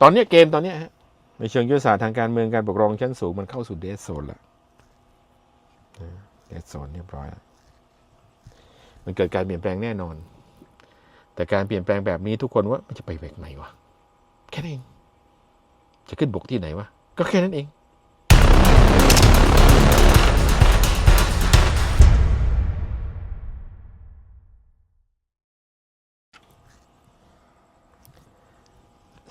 ตอนนี้เกมตอนนี้ฮะในเชิงยุทธศาสตร์ทางการเมืองการปกครองชั้นสูงมันเข้าสู่เดสโซนแล้วเดสโซนเรียบร้อยแล้วมันเกิดการเปลี่ยนแปลงแน่นอน แต่การเปลี่ยนแปลงแบบนี้ทุกคนว่ามันจะไปแบบไหนวะแค่นั้นเอง จะขึ้นบกที่ไหนวะก็แค่นั้นเอง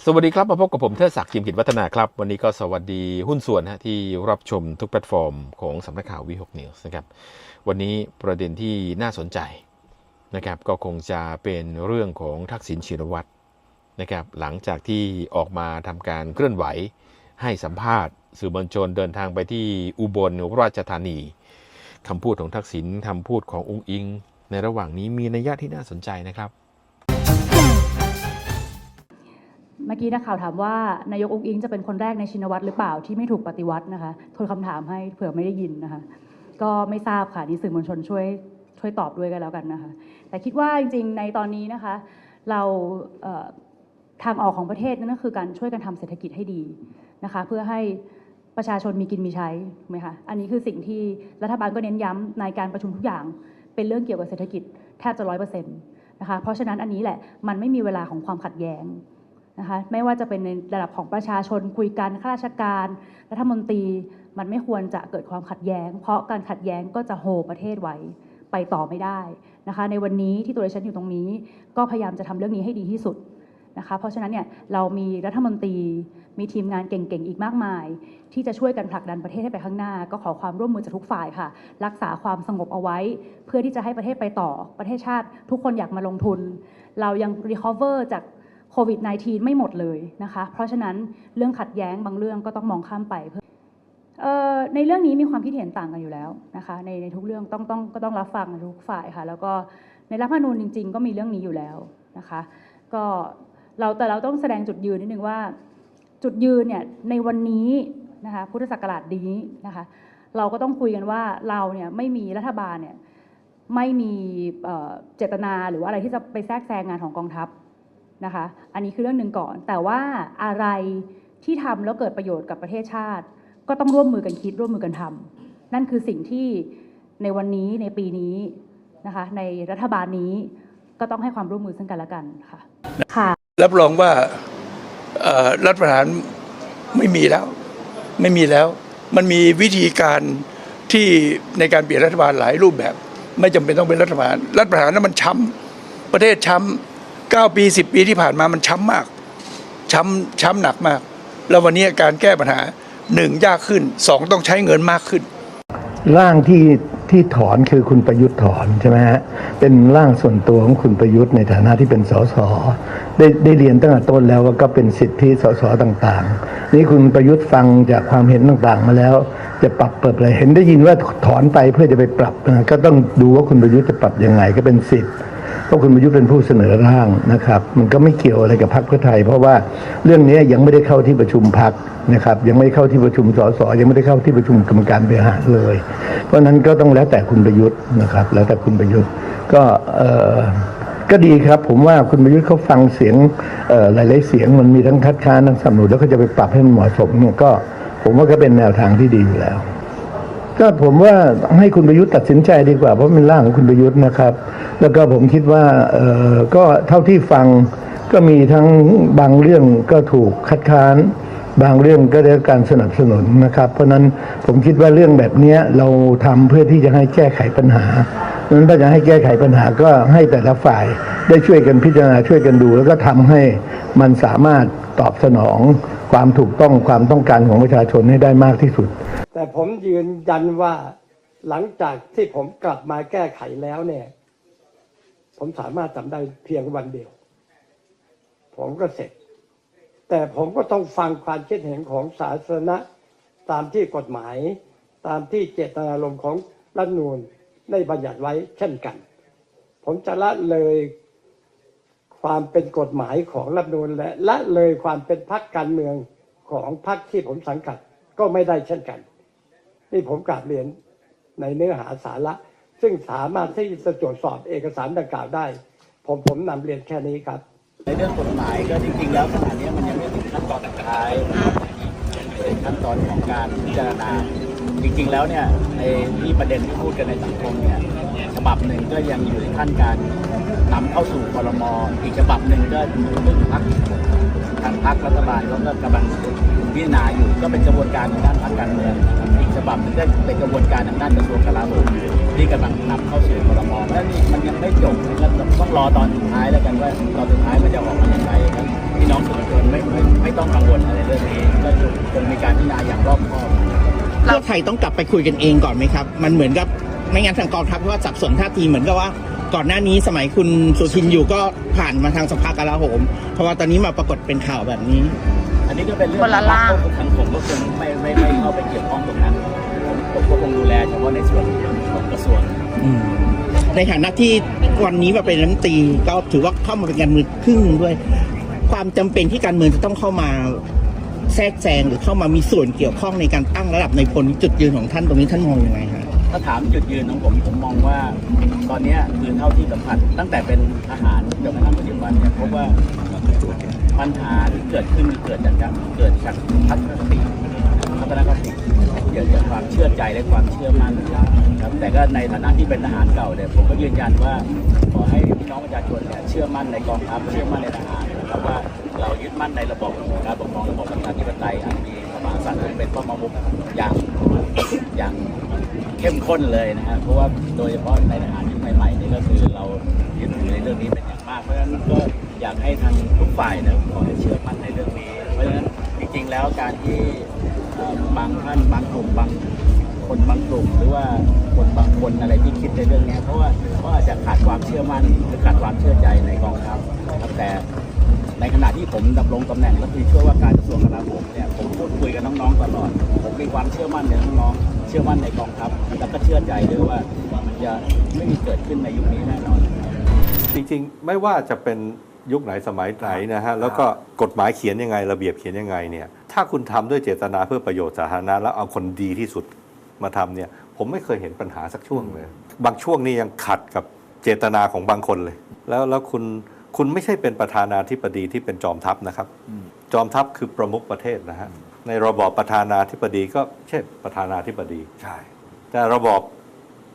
สวัสดีครับ มาพบกับผมเทิดศักดิ์จิมกิจวัฒนาครับ วันนี้ก็สวัสดีหุ้นส่วนฮะที่รับชมทุกแพลตฟอร์มของสำนักข่าววีหกนิวส์นะครับวันนี้ประเด็นที่น่าสนใจนะครับก็คงจะเป็นเรื่องของทักษิณชินวัตรนะครับหลังจากที่ออกมาทำการเคลื่อนไหว ให้สัมภาษณ์ สื่อมวลชนเดินทางไปที่อุบลราชธานีคำพูดของทักษิณคำพูดขององค์อิง ในระหว่างนี้มีนัยยะที่น่าสนใจนะครับ เมื่อกี้นักข่าวถามว่านายกองค์อิงจะเป็นคนแรกในชินวัตรหรือเปล่าที่ไม่ถูกปฏิวัตินะคะทวนคำถามให้เผื่อไม่ได้ยินนะคะ ก็ไม่ทราบค่ะนี่สื่อมวลชนช่วยช่วยตอบด้วยกันแล้วกันนะคะ แต่คิดว่าจริงๆในตอนนี้นะคะ เราเทางออกของประเทศนั่นก็คือการช่วยกันทำเศรษฐกิจให้ดีนะคะ เพื่อให้ประชาชนมีกินมีใช้ไหมคะอันนี้คือสิ่งที่รัฐบาลก็เน้นย้ำในการประชุมทุกอย่าง เป็นเรื่องเกี่ยวกับเศรษฐกิจแทบจะร้อยเปอร์เซ็นต์นะคะเพราะฉะนั้นอันนี้แหละมันไม่มีเวลาของความขัดแย้ง นะคะไม่ว่าจะเป็นในระดับของประชาชนคุยกันข้าราชการรัฐมนตรีมันไม่ควรจะเกิดความขัดแย้ง เพราะการขัดแย้งก็จะโฮประเทศไว้ไปต่อไม่ได้นะคะ ในวันนี้ที่ตัวดิฉันอยู่ตรงนี้ ก็พยายามจะทำเรื่องนี้ให้ดีที่สุดนะคะ เพราะฉะนั้นเนี่ยเรามีรัฐมนตรีมีทีมงานเก่งๆ อีกมากมาย ที่จะช่วยกันผลักดันประเทศให้ไปข้างหน้า ก็ขอความร่วมมือจากทุกฝ่ายค่ะ รักษาความสงบเอาไว้ เพื่อที่จะให้ประเทศไปต่อประเทศชาติ ทุกคนอยากมาลงทุน เรายัง recover จาก โควิด -19 ไม่หมดเลยนะคะ เพราะฉะนั้นเรื่องขัดแย้งบางเรื่องก็ต้องมองข้ามไปเอ่อในเรื่องนี้มีความคิดเห็นต่างกันอยู่แล้วนะคะในในทุกเรื่องต้องต้องก็ต้องรับฟังทุกฝ่ายค่ะ แล้วก็ในรัฐธรรมนูญจริง ๆ ก็มีเรื่องนี้อยู่แล้วนะคะ ก็เราแต่เราต้องแสดงจุดยืนนิดนึงว่า จุดยืนเนี่ยในวันนี้นะคะพุทธศักราชนี้นะคะ เราก็ต้องคุยกันว่าเราเนี่ยไม่มีรัฐบาลเนี่ยไม่มีเอ่อเจตนาหรือว่าอะไรที่จะไปแทรกแซงงานของกองทัพะคะ อันนี้คือเรื่องหนึ่งก่อน แต่ว่าอะไรที่ทำแล้วเกิดประโยชน์กับประเทศชาติ ก็ต้องร่วมมือกันคิดร่วมมือกันทำนั่นคือสิ่งที่ในวันนี้ในปีนี้นะคะ ในรัฐบาลนี้ก็ต้องให้ความร่วมมือซึ่งกันและกันค่ะค่ะรับรองว่ารัฐประหารไม่มีแล้ว ไม่มีแล้ว มันมีวิธีการที่ในการเปลี่ยนรัฐบาลหลายรูปแบบ ไม่จำเป็นต้องเป็นรัฐประหารรัฐประหารนั้นมันช้ำประเทศช้ำ 9 ปี 10 ปีที่ผ่านมามันช้ำมาก ช้ำช้ำหนักมาก แล้ววันนี้การแก้ปัญหาหนึ่งยากขึ้นสองต้องใช้เงินมากขึ้น ร่างที่ที่ถอนคือคุณประยุทธ์ถอนใช่ไหมฮะเป็นร่างส่วนตัวของคุณประยุทธ์ในฐานะที่เป็นสสได้ได้เรียนตั้งแต่ต้นแล้วว่าก็เป็นสิทธิสสต่างๆ นี่คุณประยุทธ์ฟังจากความเห็นต่างๆ มาแล้ว จะปรับเปิดอะไรเห็นได้ยินว่าถอนไปเพื่อจะไปปรับก็ต้องดูว่าคุณประยุทธ์จะปรับยังไงก็เป็นสิทธิ์ เพราะคุณประยุทธ์เป็นผู้เสนอร่างนะครับ มันก็ไม่เกี่ยวอะไรกับพรรคเพื่อไทย เพราะว่าเรื่องนี้ยังไม่ได้เข้าที่ประชุมพรรคนะครับ ยังไม่เข้าที่ประชุมสสยังไม่ได้เข้าที่ประชุมกรรมการบริหารเลย เพราะนั้นก็ต้องแล้วแต่คุณประยุทธ์นะครับ แล้วแต่คุณประยุทธ์ก็เออก็ดีครับ ผมว่าคุณประยุทธ์เขาฟังเสียงหลายๆเสียงมันมีทั้งคัดค้านทั้งสนับสนุนแล้วก็จะไปปรับให้มันเหมาะสมเนี่ยก็ผมว่าก็เป็นแนวทางที่ดีอยู่แล้ว ก็ผมว่าให้คุณประยุทธ์ตัดสินใจดีกว่า เพราะเป็นร่างของคุณประยุทธ์นะครับ แล้วก็ผมคิดว่าเออก็เท่าที่ฟังก็มีทั้งบางเรื่องก็ถูกคัดค้าน บางเรื่องก็ได้การสนับสนุนนะครับ เพราะนั้นผมคิดว่าเรื่องแบบนี้เราทำเพื่อที่จะให้แก้ไขปัญหาเพราะนั้นถ้าจะให้แก้ไขปัญหาก็ให้แต่ละฝ่ายได้ช่วยกันพิจารณาช่วยกันดู แล้วก็ทำให้มันสามารถตอบสนอง ความถูกต้องความต้องการของประชาชนให้ได้มากที่สุด แต่ผมยืนยันว่าหลังจากที่ผมกลับมาแก้ไขแล้วเนี่ย ผมสามารถทำได้เพียงวันเดียว ผมก็เสร็จ แต่ผมก็ต้องฟังความคิดเห็นของสาธารณะตามที่กฎหมาย ตามที่เจตนารมณ์ของรัฐนูลได้บัญญัติไว้เช่นกัน ผมจะละเลย ความเป็นกฎหมายของรัฐนูลและละเลยความเป็นพรรคการเมืองของพรรคที่ผมสังกัดก็ไม่ได้เช่นกัน นี่ผมกราบเรียนในเนื้อหาสาระ ซึ่งสามารถที่จะตรวจสอบเอกสารดังกล่าวได้ ผมผมนำเรียนแค่นี้ครับ ในเรื่องกฎหมายก็จริงๆ แล้วขณะนี้มันยังไม่ถึงขั้นตอนสุดท้ายเป็นขั้นตอนของการพิจารณา จริงๆแล้วเนี่ยในที่ประเด็นที่พูดกันในสังคมเนี่ยฉบับหนึ่งก็ยังอยู่ในขั้นการนำเข้าสู่คอรมออีกฉบับหนึ่งก็อยู่เรื่องพักทางพักรัฐบาลเขาก็กำลังพิจารณาอยู่ก็เป็นกระบวนการทางด้านพักการเมืองอีกฉบับนึงก็เป็นกระบวนการทางด้านกระทรวงกลาโหมที่กำลังนำเข้าสู่คอรมอแล้วนี่มันยังไม่จบก็ต้องรอตอนสุดท้ายแล้วกันว่าตอนสุดท้ายมันจะออกมาอย่างไรครับพี่น้องสื่อมวลชนไม่ไม่ไม่ต้องกังวลอะไรเรื่องนี้ก็คงมีการพิจารณาอย่างรอบคอบ เพื่อไทยต้องกลับไปคุยกันเองก่อนไหมครับ มันเหมือนกับไม่งั้นทางกองทัพว่าสับสนท่าทีเหมือนกับว่าก่อนหน้านี้สมัยคุณสุทินอยู่ก็ผ่านมาทางสภากลาโหม เพราะว่าตอนนี้มาปรากฏเป็นข่าวแบบนี้ อันนี้ก็เป็นเรื่องคนละล่างทางผมก็คงไม่ไม่ไม่เข้าไปเกี่ยวข้องตรงนั้นผมผมก็คงดูแลเฉพาะในส่วนของกระทรวงในฐานะที่วันนี้มาเป็นรัฐมนตรีก็ถือว่าเข้ามาเป็นการเมืองครึ่งหนึ่งด้วย ความจำเป็นที่การเมืองจะต้องเข้ามา แทรกแซงหรือเข้ามามีส่วนเกี่ยวข้องในการตั้งระดับในพลจุดยืนของท่านตรงนี้ท่านมองยังไงฮะ ถ้าถามจุดยืนของผมผมมองว่าตอนเนี้ยคือเท่าที่สัมผัสตั้งแต่เป็นทหารจนกระทั่งปัจจุบันเนี่ยพบว่าปัญหาที่เกิดขึ้นเกิดจากการเกิดจากทัศนคติทัศนคติเกิดจากความเชื่อใจและความเชื่อมั่นครับแต่ก็ในฐานะที่เป็นทหารเก่าเนี่ยผมก็ยืนยันว่าขอให้พี่น้องประชาชนเนี่ยเชื่อมั่นในกองทัพเชื่อมั่นในทหารนะครับว่า เรายึดมั่นในระบบการปกครองระบบประชาธิปไตยอันมีพระมหากษัตริย์เป็นพระมมุขอย่างอย่างเข้มข้นเลยนะครับเพราะว่าโดยเฉพาะในทหารยุคใหม่ๆนี่ก็คือเรายึดถือในเรื่องนี้เป็นอย่างมาก เพราะฉะนั้นก็อยากให้ทางทุกฝ่ายนะขอให้เชื่อมั่นในเรื่องนี้ เพราะฉะนั้นจริงๆแล้วการที่บางท่านบางกลุ่มบางคนบางกลุ่มหรือว่าคนบางคนอะไรที่คิดในเรื่องนี้เพราะว่าเพราอาจจะขาดความเชื่อมั่นหรือขาดความเชื่อใจในกองทัพนะครับแต่ ในขณะที่ผมดำรงตำแหน่งรัฐมนตรีช่วยว่าการกระทรวงกลาโหมเนี่ยผมพูดคุยกับน้องๆตลอด ผมมีความเชื่อมั่นในน้องๆเชื่อมั่นในกองทัพแล้วก็เชื่อใจด้วยว่ามันจะไม่มีเกิดขึ้นในยุคนี้แน่นอน จริงๆ ไม่ว่าจะเป็นยุคไหนสมัยไหนนะฮะแล้วก็กฎหมายเขียนยังไง ระเบียบเขียนยังไงเนี่ยถ้าคุณทำด้วยเจตนาเพื่อประโยชน์สาธารณะแล้วเอาคนดีที่สุดมาทำเนี่ยผมไม่เคยเห็นปัญหาสักช่วงเลย บางช่วงนี้ยังขัดกับเจตนาของบางคนเลย แล้วแล้วคุณ คุณไม่ใช่เป็นประธานาธิบดีที่เป็นจอมทัพนะครับ จอมทัพคือประมุขประเทศนะฮะ ในระบอบประธานาธิบดีก็เช่นประธานาธิบดี ใช่ แต่ระบอบ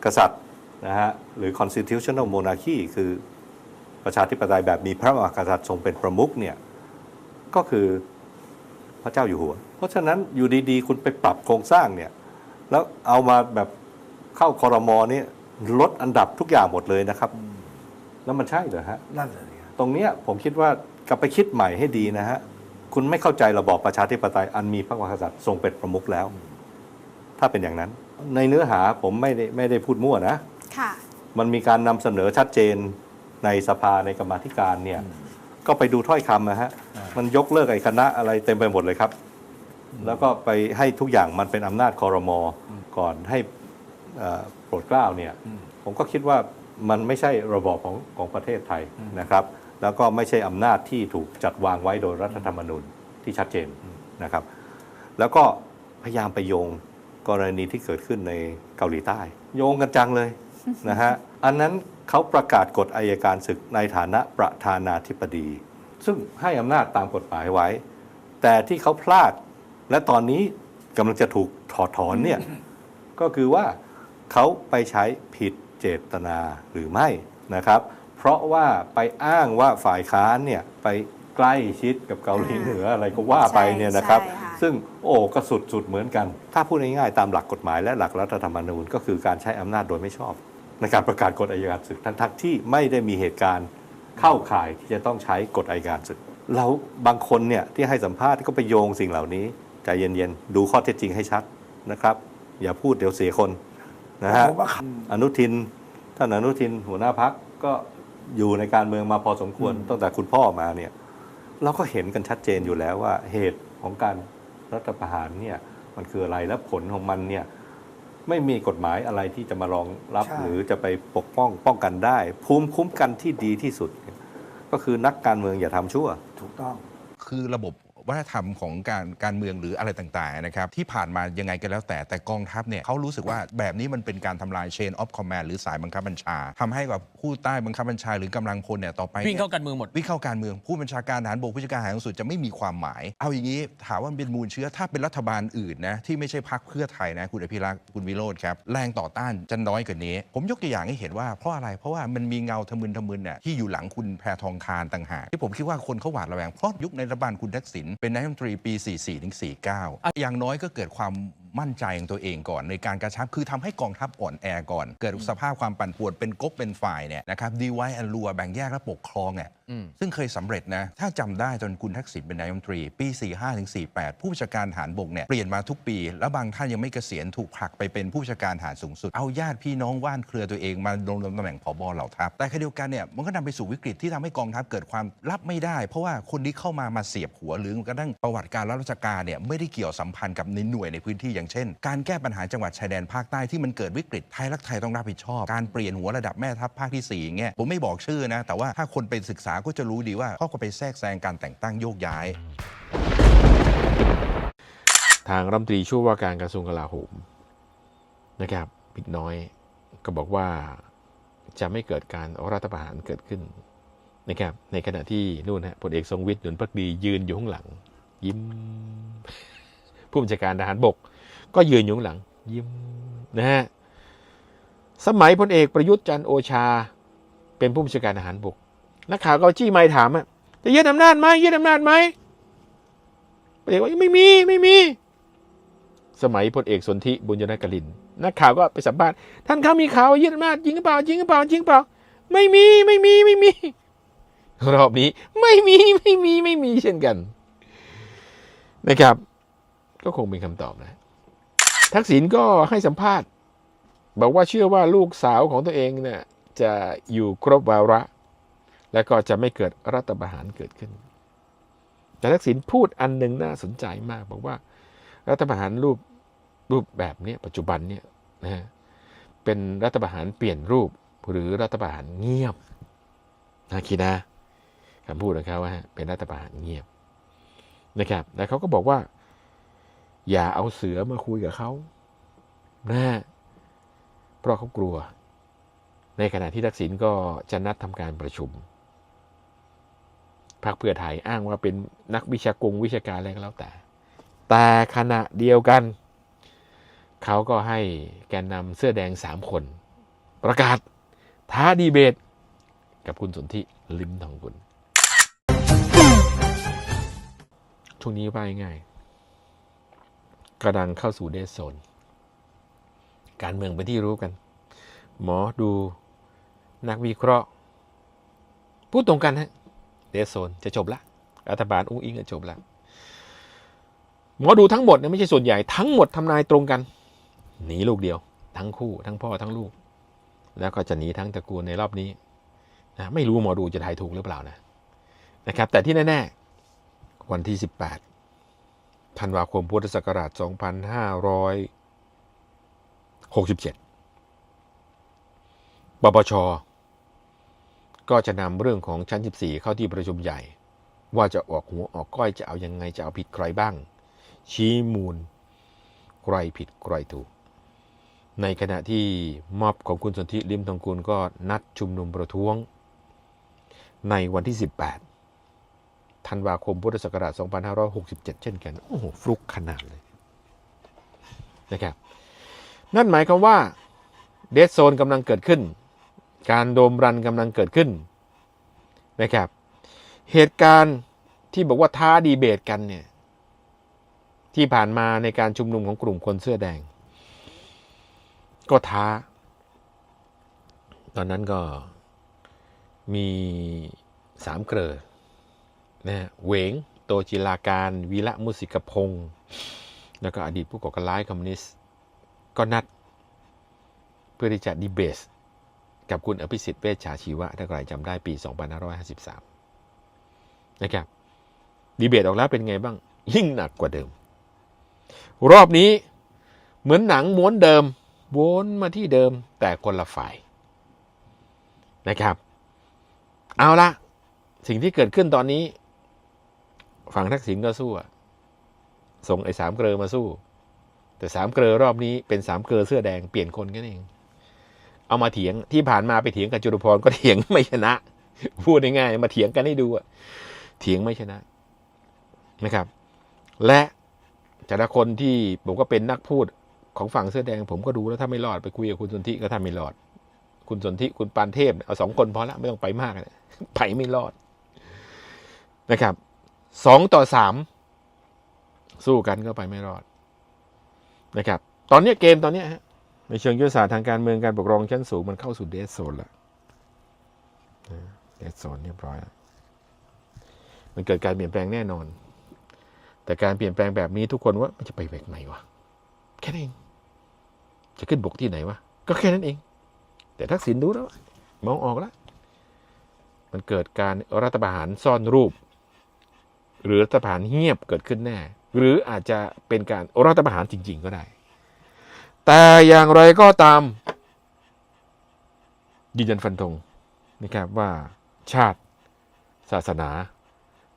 กษัตริย์นะฮะหรือ constitutional monarchy คือประชาธิปไตยแบบมีพระมหากษัตริย์ทรงเป็นประมุขเนี่ยก็คือพระเจ้าอยู่หัว เพราะฉะนั้นอยู่ดีๆ คุณไปปรับโครงสร้างเนี่ยแล้วเอามาแบบเข้าคอรมอนี่ลดอันดับทุกอย่างหมดเลยนะครับ แล้วมันใช่เหรอฮะนั่นเลย ตรงเนี้ยผมคิดว่ากลับไปคิดใหม่ให้ดีนะฮะ คุณไม่เข้าใจระบอบประชาธิปไตยอันมีพระมหากษัตริย์ทรงเป็นประมุขแล้ว ถ้าเป็นอย่างนั้น ในเนื้อหาผมไม่ได้ไม่ได้พูดมั่วนะค่ะมันมีการนำเสนอชัดเจนในสภาในกรรมาธิการเนี่ยก็ไปดูถ้อยคำนะฮะ มันยกเลิกไอ้คณะอะไรเต็มไปหมดเลยครับ แล้วก็ไปให้ทุกอย่างมันเป็นอำนาจคอรมอก่อนให้เอ่อโปรดเกล้าเนี่ย ผมก็คิดว่ามันไม่ใช่ระบอบของของประเทศไทยนะครับ แล้วก็ไม่ใช่อำนาจที่ถูกจัดวางไว้โดยรัฐธรรมนูญที่ชัดเจนนะครับ แล้วก็พยายามไปโยงกรณีที่เกิดขึ้นในเกาหลีใต้ โยงกันจังเลยนะฮะอันนั้นเขาประกาศกฎอายการศึกในฐานะประธานาธิบดี ซึ่งให้อำนาจตามกฎหมายไว้ แต่ที่เขาพลาด และตอนนี้กำลังจะถูกถอดถอนเนี่ยก็คือว่าเขาไปใช้ผิดเจตนาหรือไม่นะครับ เพราะว่าไปอ้างว่าฝ่ายค้านเนี่ยไปใกล้ชิดกับเกาหลีเหนืออะไรก็ว่าไปเนี่ยนะครับใช่ค่ะซึ่งโอ้ก็สุดสุดเหมือนกัน ถ้าพูดง่ายๆตามหลักกฎหมายและหลักรัฐธรรมนูญก็คือการใช้อำนาจโดยไม่ชอบ ในการประกาศกฎอัยการศึกทั้งๆที่ไม่ได้มีเหตุการณ์เข้าข่ายที่จะต้องใช้กฎอัยการศึกเราบางคนเนี่ยที่ให้สัมภาษณ์ก็ไปโยงสิ่งเหล่านี้ใจเย็นๆ ดูข้อเท็จจริงให้ชัดนะครับ อย่าพูดเดี๋ยวเสียคนนะฮะผมว่าอนุทินท่านอนุทินหัวหน้าพักก็ อยู่ในการเมืองมาพอสมควรตั้งแต่คุณพ่อมาเนี่ยเราก็เห็นกันชัดเจนอยู่แล้วว่าเหตุของการรัฐประหารเนี่ยมันคืออะไรและผลของมันเนี่ยไม่มีกฎหมายอะไรที่จะมารองรับใช่หรือจะไปปกป้องป้องกันได้ ภูมิคุ้มกันที่ดีที่สุดเนี่ยก็คือนักการเมืองอย่าทำชั่ว ถูกต้อง คือระบบ วัฒนธรรมของการการเมืองหรืออะไรต่างๆนะครับที่ผ่านมายังไงก็แล้วแต่แต่กองทัพเนี่ยเขารู้สึกว่าแบบนี้มันเป็นการทำลาย chain of command หรือสายบังคับบัญชาทำให้กับผู้ใต้บังคับบัญชาหรือกำลังพลเนี่ยต่อไปวิ่งเข้าการเมืองหมดวิ่งเข้าการเมืองผู้บัญชาการทหารบกผู้จัดการทหารสูงสุดจะไม่มีความหมาย เอาอย่างนี้ถามว่ามันเป็นมูลเชื้อถ้าเป็นรัฐบาลอื่นนะที่ไม่ใช่พรรคเพื่อไทยนะคุณอภิรักษ์คุณวิโรธครับแรงต่อต้านจะน้อยกว่านี้ ผมยกตัวอย่างให้เห็นว่าเพราะอะไรเพราะว่ามันมีเงาทะมึนทะมึนเนี่ยที่อยู่หลังคุณแพทองทานต่างหากที่ผมคิดว่าคนเขาหวาดระแวงเพราะยุคในรัฐบาลคุณทักษิณเป็นนายกรัฐมนตรีปี 44ถึง49 อย่างน้อยก็เกิดความ มั่นใจของตัวเองก่อน ในการกระชับคือทำให้กองทัพอ่อนแอก่อน เกิดสภาพความปั่นป่วนเป็นก๊กเป็นฝ่ายเนี่ยนะครับดีไว้อันรัวแบ่งแยกและปกครองเนี่ยอืมซึ่งเคยสำเร็จนะ ถ้าจำได้จนคุณทักษิณเป็นนายกรัฐมนตรี ปี 45ถึง48 ผู้บัญชาการฐานบกเนี่ยเปลี่ยนมาทุกปี แล้วบางท่านยังไม่เกษียณถูกผลักไปเป็นผู้บัญชาการฐานสูงสุด เอาญาติพี่น้องว่านเครือตัวเองมาลงตำแหน่งผบเหล่าทัพแต่ขณะเดียวกันเนี่ยมันก็นำไปสู่วิกฤตที่ทำให้กองทัพเกิดความรับไม่ได้ เพราะว่าคนที่เข้ามามาเสียบหัวหรือกระทั่งประวัติการรับราชการเนี่ยไม่ได้เกี่ยวสัมพันธ์กับในหน่วยในพื้นที่อย่างเช่น การแก้ปัญหาจังหวัดชายแดนภาคใต้ที่มันเกิดวิกฤตไทยรักไทยต้องรับผิดชอบ การเปลี่ยนหัวระดับแม่ทัพภาคที่สี่เงี้ยผมไม่บอกชื่อนะ แต่ว่าถ้าคนไปศึกษาก็จะรู้ดีว่าเขาก็ไปแทรกแซงการแต่งตั้งโยกย้าย ทางรัฐมนตรีช่วยว่าการกระทรวงกลาโหมนะครับบิ๊กน้อยก็บอกว่าจะไม่เกิดการรัฐประหารเกิดขึ้นนะครับในขณะที่นู่นฮะพลเอกทรงวิทย์หนุนพักดียืนอยู่ข้างหลัง ยิ้ม ผู้บัญชาการทหารบก ก็ยืนอยู่ข้างหลัง ยิ้มนะฮะสมัยพลเอกประยุทธ์จันทร์โอชา เป็นผู้บัญชาการทหารบกนักข่าวก็จี้ไม้ถามอะจะยึดอำนาจไหมยึดอำนาจไหมพลเอกว่าไม่มีไม่มี สมัยพลเอกสนธิบุญยนกลินนักข่าวก็ไปสัมภาษณ์ท่านเขามีข่าวยึดอำนาจจริงหรือเปล่าจริงหรือเปล่าจริงหรือเปล่า ไม่มีไม่มีไม่มี รอบนี้ ไม่มีไม่มีไม่มีเช่นกัน นะครับ ก็คงเป็นคำตอบนะ ทักษิณก็ให้สัมภาษณ์ บอกว่าเชื่อว่าลูกสาวของตัวเองเนี่ยจะอยู่ครบวาระ และก็จะไม่เกิดรัฐประหารเกิดขึ้น แต่ทักษิณพูดอันหนึ่งน่าสนใจมาก บอกว่า รัฐประหารรูปรูปแบบนี้ปัจจุบันเนี่ยนะฮะเป็นรัฐประหารเปลี่ยนรูปหรือรัฐประหารเงียบนะคิดนะคำพูดของเขาว่าเป็นรัฐประหารเงียบนะครับแต่เขาก็บอกว่า อย่าเอาเสือมาคุยกับเขานะเพราะเขากลัว ในขณะที่ทักษิณก็จะนัดทำการประชุมพรรคเพื่อไทยอ้างว่าเป็นนักวิชากงวิชาการอะไรก็แล้วแต่ แต่ขณะเดียวกัน เขาก็ให้แกนนำเสื้อแดงสามคน ประกาศท้าดีเบต กับคุณสนธิลิมทองกุลช่วงนี้ว่าง่าย กระดังเข้าสู่เดซโซน การเมืองเป็นที่รู้กัน หมอดูนักวิเคราะห์ พูดตรงกันฮะเดซโซนจะจบละ รัฐบาลอุ้งอิงจะจบละ หมอดูทั้งหมดเนี่ยไม่ใช่ส่วนใหญ่ทั้งหมดทำนายตรงกัน หนีลูกเดียว ทั้งคู่ทั้งพ่อทั้งลูก แล้วก็จะหนีทั้งตระกูลในรอบนี้นะไม่รู้หมอดูจะทายถูกหรือเปล่านะนะครับ แต่ที่แน่ๆวันที่ 18 ธันวาคมพุทธศักราช 2567 ปปช ก็จะนำเรื่องของชั้น 14 เข้าที่ประชุมใหญ่ ว่าจะออกหัวออกก้อยจะเอายังไงจะเอาผิดใครบ้าง ชี้มูล ใครผิดใครถูก ในขณะที่มอบของคุณสนธิลิมทองกุลก็นัดชุมนุมประท้วง ในวันที่ 18 ธันวาคมพุทธศักราช 2567 เช่นกัน โอ้โห ฟลุกขนาดเลยนะครับ นั่นหมายความว่าเดดโซนกำลังเกิดขึ้น การโดมรันกำลังเกิดขึ้นนะครับ เหตุการณ์ที่บอกว่าท้าดีเบตกันเนี่ยที่ผ่านมาในการชุมนุมของกลุ่มคนเสื้อแดง ก็ท้า ตอนนั้นก็มีสามเกลอ นะเหวงโตจิลาการวีระมุสิกพงศ์แล้วก็อดีตผู้ก่อการร้ายคอมมิวนิสต์ก็นัดเพื่อที่จะดีเบตกับคุณอภิสิทธิ์เวชชาชีวะถ้าใครจำได้ปี 2553 นะครับดีเบตออกแล้วเป็นไงบ้าง ยิ่งหนักกว่าเดิม รอบนี้เหมือนหนังม้วนเดิม วนมาที่เดิมแต่คนละฝ่ายนะครับ เอาละสิ่งที่เกิดขึ้นตอนนี้ ฝั่งทักษิณก็สู้อะส่งไอ้สามเกลอมาสู้ แต่สามเกลอรอบนี้เป็นสามเกลอเสื้อแดงเปลี่ยนคนกันเอง เอามาเถียงที่ผ่านมาไปเถียงกับจุลพรก็เถียงไม่ชนะ พูดง่ายๆมาเถียงกันให้ดูอะเถียงไม่ชนะนะครับ และแต่ละคนที่ผมก็เป็นนักพูดของฝั่งเสื้อแดง ผมก็ดูแล้วถ้าไม่รอดไปคุยกับคุณสนธิก็ถ้าไม่รอด คุณสนธิคุณปานเทพเอาสองคนพอละไม่ต้องไปมากนะไปไม่รอดนะครับ สองต่อสามสู้กันก็ไปไม่รอดนะครับ ตอนนี้เกมตอนนี้ฮะในเชิงยุทธศาสตร์ทางการเมืองการปกครองชั้นสูงมันเข้าสู่เดสโซนแล้วเดสโซนเรียบร้อยแล้วมันเกิดการเปลี่ยนแปลงแน่นอน แต่การเปลี่ยนแปลงแบบนี้ทุกคนว่ามันจะไปแบบไหนวะแค่นั้นเองจะขึ้นบกที่ไหนวะก็แค่นั้นเอง แต่ทักษิณรู้แล้วมองออกแล้วมันเกิดการรัฐประหารซ่อนรูป หรือรัฐประหารเงียบเกิดขึ้นแน่ หรืออาจจะเป็นการรัฐประหารจริง ๆ ก็ได้ แต่อย่างไรก็ตามยืนยันฟันธงนะครับว่าชาติศาสนา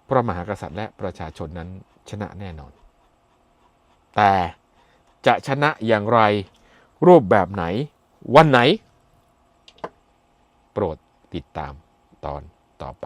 พระมหากษัตริย์และประชาชนนั้นชนะแน่นอน แต่จะชนะอย่างไรรูปแบบไหน วันไหน โปรดติดตามตอนต่อไป